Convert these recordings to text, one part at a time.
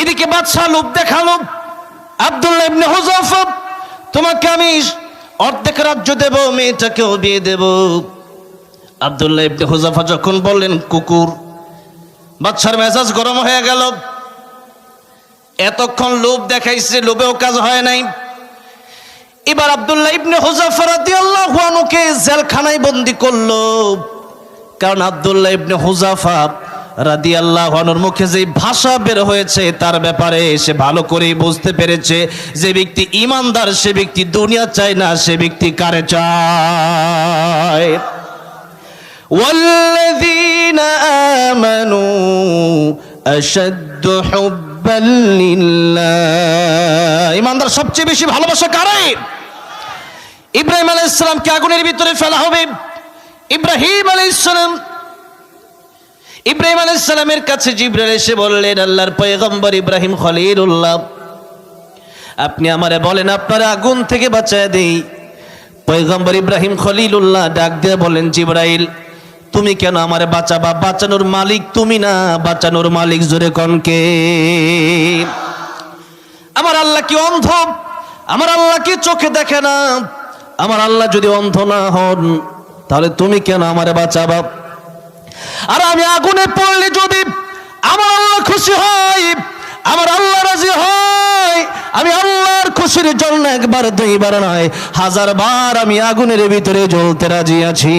এদিকে লোভ দেখাল তোমাকে আমি অর্ধেক রাজ্য দেব যখন বললেন, কুকুর? বাদশার মেজাজ গরম হয়ে গেল। এতক্ষণ লোভ দেখাইছে, লোভেও কাজ হয় নাই। এবার আব্দুল্লাহ ইবনে হুযাফা রাদিয়াল্লাহু আনহুকে জেলখানায় বন্দি করল। কারণ আব্দুল্লাহ ইবনে হুজাফা রাদি আল্লাহর মুখে যে ভাষা বের হয়েছে তার ব্যাপারে সে ভালো করেই বুঝতে পেরেছে যে ব্যক্তি ইমানদার সে ব্যক্তি দুনিয়া চায় না সে ব্যক্তি কারে চায় والذين آمنوا أشد حبا لله ইমানদার সবচেয়ে বেশি ভালোবাসা কারে ইব্রাহিম আলাইহিস সালামকে আগুনের ভিতরে ফেলা হবে ইব্রাহিম আলাইসালাম ইব্রাহিম আলাইসালামের কাছে জিব্রাইল এসে বললেন, আল্লাহর পয়গম্বর ইব্রাহিম খলিলুল্লাহ, আপনি আমারে বলেন, আপনার আগুন থেকে বাঁচায় দেই। পয়গম্বর ইব্রাহিম খলিলুল্লাহ ডাক দিয়ে বলেন জিব্রাইল, তুমি কেন আমারে বাঁচাবা? বাঁচানোর মালিক তুমি না, বাঁচানোর মালিক জোরে কনকে আমার আল্লাহ কি অন্ধ? আমার আল্লাহ কি চোখে দেখে না? আমার আল্লাহ যদি অন্ধ না হন তাহলে তুমি কেন আমারে বাঁচাবা? আর আমি আগুনে পড়লে যদি আমার আল্লাহ খুশি হয়, আমার আল্লাহ রাজি হয়, আমি আল্লাহর খুশির জন্য একবার, দুইবার নয় হাজার বার আমি আগুনের ভিতরে জ্বলতে রাজি আছি।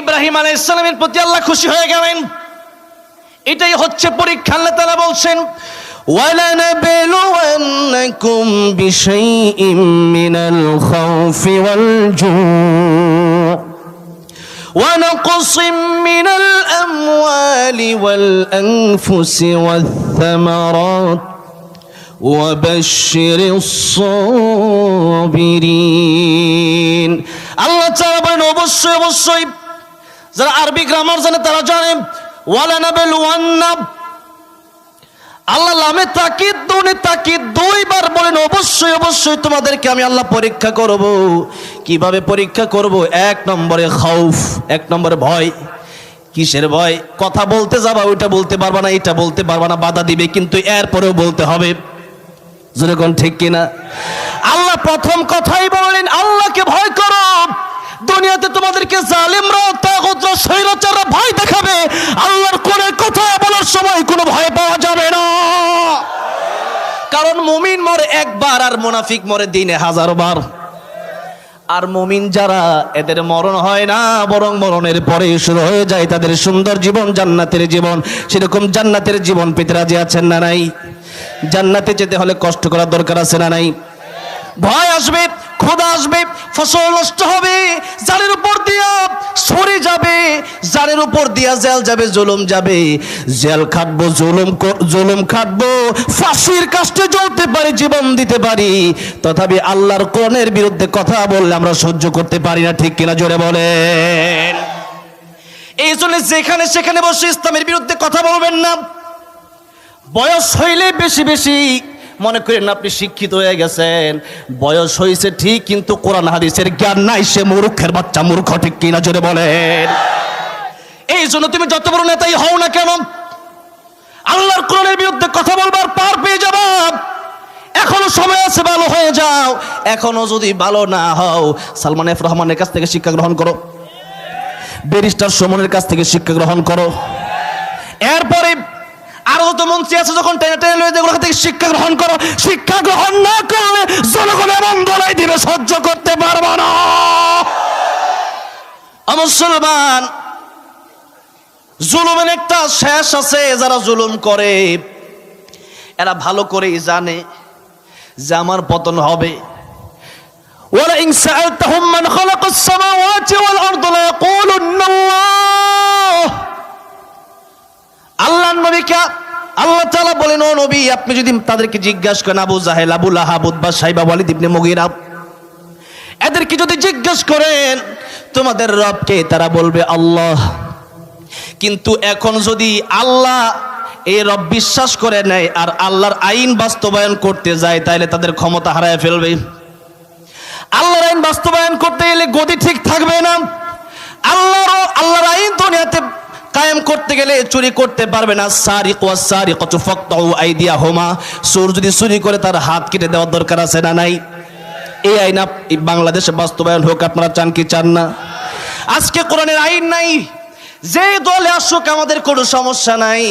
ইব্রাহিম আলাইহিস সালামের প্রতি আল্লাহ খুশি হয়ে গেলেন। এটাই হচ্ছে পরীক্ষা, আল্লাহ তাআলা বলছেন ولنبلونكم بشيء من الخوف والجوع ونقص من الأموال والأنفس والثمرات وبشر الصابرين আল্লাহ তাআলা বলেন অবশ্যই অবশ্যই যারা আরবি গ্রামার জানে তারা জানে ওয়ালানাবেলুয়ান্না আল্লাহ লামে তাকিদ দুনে তাকিদ দুইবার বলেন, অবশ্যই অবশ্যই তোমাদেরকে আমি আল্লাহ পরীক্ষা করব। কীভাবে পরীক্ষা করব? এক নম্বরে খাউফ, এক নম্বরে ভয়। কিসের ভয়? কথা বলতে যাবা, ওইটা বলতে পারবা না, এটা বলতে পারবা না, বাধা দিবে, কিন্তু এরপরেও বলতে হবে। যেরকম ঠিক কিনা? আল্লাহ প্রথম কথাই বললেন আল্লাহকে ভয় করো। দুনিয়াতে তোমাদেরকে জালিমরা, তাগুতরা, স্বৈরাচাররা ভয় দেখাবে। আল্লাহর কোনের কথা বলার সময় কোনো ভয় পাওয়া যাবে না। কারণ মুমিন মরে একবার আর মুনাফিক মরে দিনে হাজার বার আর মুমিন যারা, এদের মরণ হয় না, বরং মরণের পরে শুরু হয়ে যায় তাদের সুন্দর জীবন, জান্নাতের জীবন। সেরকম জান্নাতের জীবন পেতে রাজি আছেন না নাই? জান্নাতে যেতে হলে কষ্ট করার দরকার আছে না নাই? ভয় আসবে ক্ষুধা আসবে, ফসল নষ্ট হবে জালের উপর দিয়া সরে যাবে জালের উপর দিয়া জেল যাবে, জুলুম যাবে। জেল খাটবো, জুলুম জুলুম খাটবো, ফাঁসির কাষ্টে জ্বলতে পারি, জীবন দিতে পারি। তথাপি আল্লাহর কোরআনের বিরুদ্ধে কথা বললে আমরা সহ্য করতে পারি না, ঠিক কিনা জোরে বলেন? এই জন্য যেখানে সেখানে বসে ইসলামের বিরুদ্ধে কথা বলবেন না। বয়স হইলে বেশি বেশি মনে করেন আপনি শিক্ষিত হয়ে গেছেন, বয়স হয়েছে ঠিক, কিন্তু কোরআন হাদিসের জ্ঞান নাই, সে মূর্খের বাচ্চা মূর্খ, ঠিক কিনা জোরে বলেন। এই জন্য তুমি যত বড় নেতাই হও না কেন, আল্লাহর কোরআনের বিরুদ্ধে কথা বলবার পার পেয়ে যাবা। এখনও সময় আছে, ভালো হয়ে যাও। এখনও যদি ভালো না হও, সালমান এফ রহমানের কাছ থেকে শিক্ষা গ্রহণ করো। ব্যারিস্টার সুমনের কাছ থেকে শিক্ষা গ্রহণ করো। এরপরে আরও তো মন্ত্রী আছে যখন টেনে টেনে লয়ে যেগুলো থেকে শিক্ষা গ্রহণ করো, শিক্ষা গ্রহণ না করলে জনগণ এমন বলাই দিবে, সহ্য করতে পারব না। মুসলমান জুলুমের একটা শেষ আছে, যারা জুলুম করে, এরা ভালো করে জানে যে আমার পতন হবে। ওরা ইনসাআলতাহুম নবীকে, আল্লাহ তাআলা বলেন, ও নবী, আপনি যদি তাদেরকে জিজ্ঞাসা করেন, আবু জাহেল, আবু লাহাব, উতবা, সাইবা, ওয়ালিদ ইবনে মুগিরা, এদেরকে যদি জিজ্ঞেস করেন, তোমাদের রবকে তারা বলবে, আল্লাহ। কিন্তু এখন যদি আল্লাহ এই রব বিশ্বাস করে নেয় আর আল্লাহর আইন বাস্তবায়ন করতে যায়, তাহলে তাদের ক্ষমতা হারায় ফেলবে। আল্লাহর আইন বাস্তবায়ন করতে গেলে গতি ঠিক থাকবে না। কায়েম করতে গেলে চুরি করতে পারবে না। সারি কোয়া সারি কত ফক্ত আইডিয়া হোমা সুর যদি চুরি করে, তার হাত কেটে দেওয়ার দরকার আছে না নাই? এই আইন বাংলাদেশে বাস্তবায়ন হোক, আপনারা চান কি চান না? আজকে কোরআনের আইন নাই। যে দলে আসুক, আমাদের কোনো সমস্যা নাই।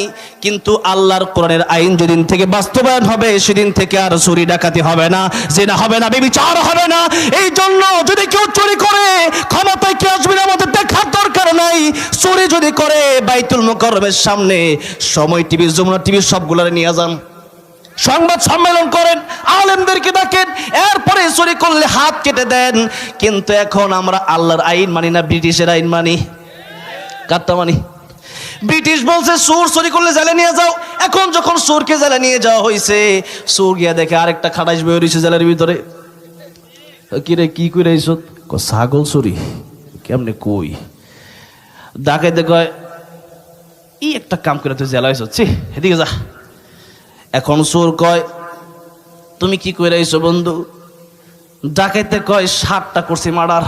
কিন্তু আল্লাহর কোরআনের আইন যেদিন থেকে বাস্তবায়ন হবে, সেদিন থেকে আর চুরি ডাকাতি হবে না, জেনা হবে না, বেবিচার হবে না। এই জন্য যদি কেউ চুরি করে, ক্ষমতায় কি আসবে না, আমাদের দেখার দরকার নাই। চুরি যদি করে, বাইতুল মোকরমের সামনে সময় টিভি, যমুনা টিভি সবগুলারে নিয়ে যান। সংবাদ সম্মেলন করেন, আলেমদেরকে ডাকেন, এরপরে চুরি করলে হাত কেটে দেন। কিন্তু এখন আমরা আল্লাহর আইন মানি না, ব্রিটিশের আইন মানি। কাটটা মানি? ব্রিটিশ বলছে, সুর চুরি করলে জেলে নিয়ে যাও। এখন যখন সুরকে জেলে নিয়ে যাওয়া হয়েছে সুর গিয়া দেখে আরেকটা খাটাইশ বয়ে রয়েছে জেলের ভিতরে। কি রে, কি করে এইসব ছাগল চুরি। কেমনে কই? ডাকাইতে কয়, ই একটা কাম করে তুই জেলা হয়েছ ছি, এদিকে যা। এখন চোর কয়, তুমি কি করে আইছো বন্ধু? ডাকাইতে কয়, সাতটা করছি মার্ডার।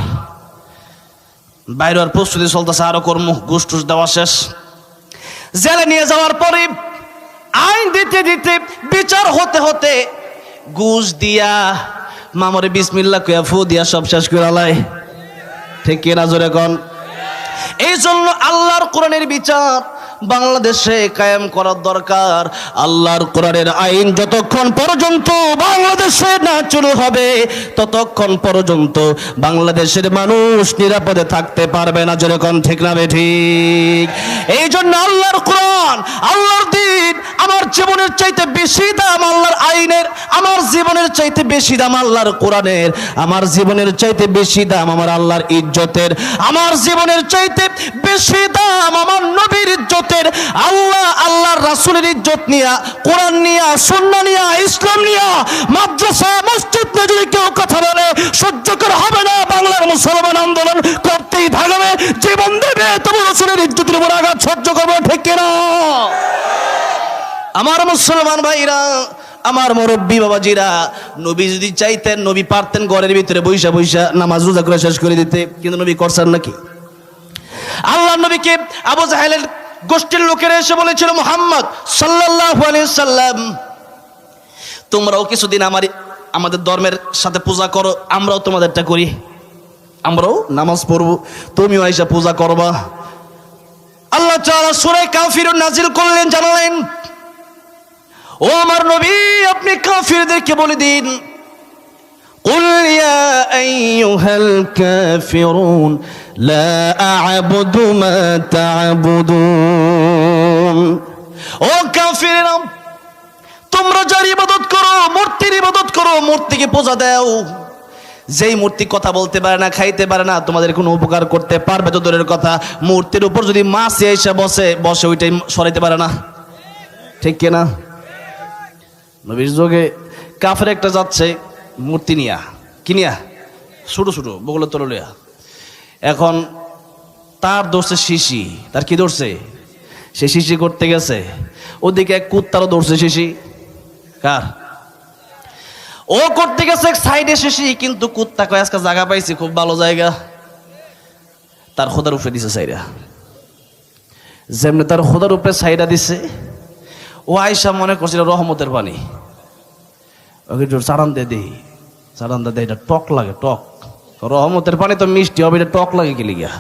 বাইরে আর প্রস্তুতি চলতেছে, আরও কর্ম ঘুষ টুস দেওয়া শেষ। জেলে নিয়ে যাওয়ার পরে আইন দিতে দিতে বিচার হতে হতে ঘুষ দিয়া, মামরে বিসমিল্লা কয়া ফু দিয়া সব শেষ করে আলাই ঠিক কিনা জোরে কন? এই জন্য আল্লাহর কোরআনের বিচার বাংলাদেশে কায়েম করার দরকার। আল্লাহর কোরআনের আইন যতক্ষণ পর্যন্ত বাংলাদেশে না শুরু হবে, ততক্ষণ পর্যন্ত বাংলাদেশের মানুষ নিরাপদে থাকতে পারবে না। যেরকম ঠিক না ঠিক? এই জন্য আল্লাহর কোরআন, আল্লাহর দিন আমার জীবনের চাইতে বেশি দাম আল্লাহর আইনের, আমার জীবনের চাইতে বেশি দাম আল্লাহর কোরআনের, আমার জীবনের চাইতে বেশি দাম আমার আল্লাহর ইজ্জতের, আমার জীবনের চাইতে বেশি দাম আমার নবীর ইজ্জতের, আল্লাহ আল্লাহর রাসূলের ইজ্জত নিয়া, কোরআন নিয়া, সুন্নাহ নিয়া, ইসলাম নিয়া মাদ্রাসা মসজিদ নিয়ে যদি কেউ কথা বলে, সহ্য করা হবে না, বাংলার মুসলমান আন্দোলন করতেই থাকবে, জীবন দেবে, তবু রাসূলের ইজ্জতের উপর আঘাত সহ্য করবে ঠিক কিনা? আমার মুসলমান ভাইরা, আমার মুরব্বী বাবাজিরা, নবী যদি চাইতেন, নবী পারতেন ঘরের ভিতরে বৈশা বৈশা নামাজ রোজা করে শেষ করে দিতে, কিন্তু নবী করছেন নাকি? আল্লাহ নবীকে আবু জাহেলের গোষ্ঠীর লোকেরা এসে বলেছিল, মোহাম্মদ আলাইহি সাল্লাম, তোমরাও কিছুদিন আমার, আমাদের ধর্মের সাথে পূজা করো, আমরাও তোমাদেরটা করি। আমরাও নামাজ পড়ব, তুমিও আইসা পূজা করবা। আল্লাহ তাআলা সূরা কাফিরুন নাজিল করলেন, জানালেন ও আমার নবী আপনি কাফিরদেরকে বলে দিন قل يا أيها الكافرون لا أعبد ما تعبدون ও কাফিরেরা তোমরা যার ইবাদত করো মূর্তির ইবাদত করো মূর্তিকে পূজা দাও যেই মূর্তি কথা বলতে পারে না খাইতে পারে না তোমাদের কোনো উপকার করতে পারবে তো দূরের কথা মূর্তির উপর যদি মাছ এসে বসে বসে ওইটাই সরাইতে পারে না ঠিক কিনা নবীর যোগে কাফের একটা যাচ্ছে, মূর্তি নিয়া। কিনিয়া ছোটো ছোটো বগুলো তরলিয়া এখন তার ধরছে শিশি। তার কি ধরছে? সে শিশি করতে গেছে। ওদিকে এক কুত্তারও ধরছে শিশি। কার? ও করতে গেছে সাইডে শিশি, কিন্তু কুত্তা কয়, আজকে জায়গা পাইছি, খুব ভালো জায়গা। তার খোদার উপরে দিছে সাইডা। যেমনি তার খোদার উপরে সাইডা দিছে ও আয়সা মনে করছিল রহমতের পানি ওকে জোর চারান দে দেই চারান দে এটা টক লাগে, টক। রহমতের পানি তো মিষ্টি হবে, এটা টক লাগে গেলে গিয়া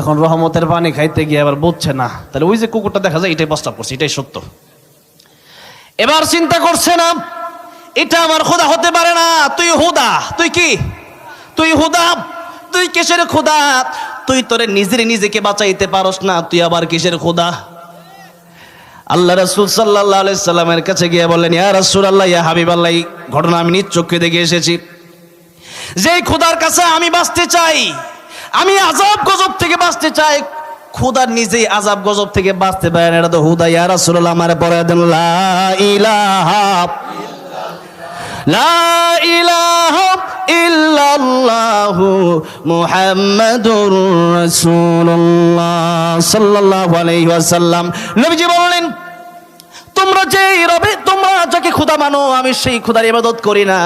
এখন রহমতের পানি খাইতে গিয়ে আবার বুঝছে না। তাহলে ওই যে কুকুরটা দেখা যায়, এটাই প্রস্তাব করছে, এটাই সত্য। এবার চিন্তা করছে না, এটা আমার খোদা হতে পারে না, তুই হুদা, তুই কি? তুই হুদা, তুই কিসের খোদা তুই তোরে নিজের নিজেকে বাঁচাইতে পারস না, তুই আবার কিসের খোদা আল্লাহ রাসুল সাল্লাহ সাল্লামের কাছে গিয়ে বললেন, ইয়া রাসুল আল্লাহ ইয়া হাবিব আল্লাহ ঘটনা আমি নিজ চোখে দেখে এসেছি। যে খুদার কাছে আমি বাঁচতে চাই, আমি আজাব গজব থেকে বাঁচতে চাই খুদার নিজেই আজাব গজব থেকে বাঁচতে পারেন এটা তো হুদা, ইয়া রাসুল আল্লাহ আমার পরে দেন লা ইলাহা লা ইলাহা ইল্লাল্লাহু মুহাম্মাদুর রাসূলুল্লাহ সাল্লাল্লাহু আলাইহি তোমরা যে রবে তোমরা যাকে খুদা মানো, আমি সেই খুদার ইবাদত করি না।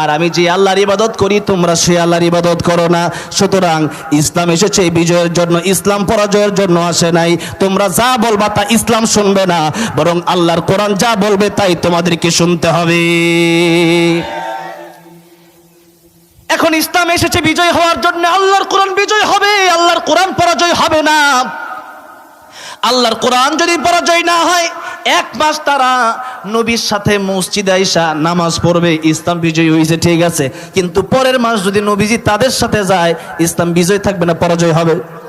আর আমি যে আল্লাহর ইবাদত করি, তোমরা সেই আল্লাহর ইবাদত করো না। সুতরাং ইসলাম এসেছে বিজয়ের জন্য, ইসলাম পরাজয়ের জন্য আসে নাই। তোমরা যা বলবা তা ইসলাম শুনবে না, বরং আল্লাহর কোরআন যা বলবে তাই তোমাদেরকে শুনতে হবে। এখন ইসলাম এসেছে বিজয় হওয়ার জন্য, আল্লাহর কোরআন বিজয় হবে, আল্লাহর কোরআন পরাজয় হবে না। আল্লাহর কোরআন যদি পরাজয় না হয়, এক মাস তারা নবীর সাথে মসজিদে আইসা নামাজ পড়বে, ইসলাম বিজয়ী হয়েছে ঠিক আছে। কিন্তু পরের মাস যদি নবীজি তাদের সাথে যায়, ইসলাম বিজয় থাকবে না, পরাজয় হবে।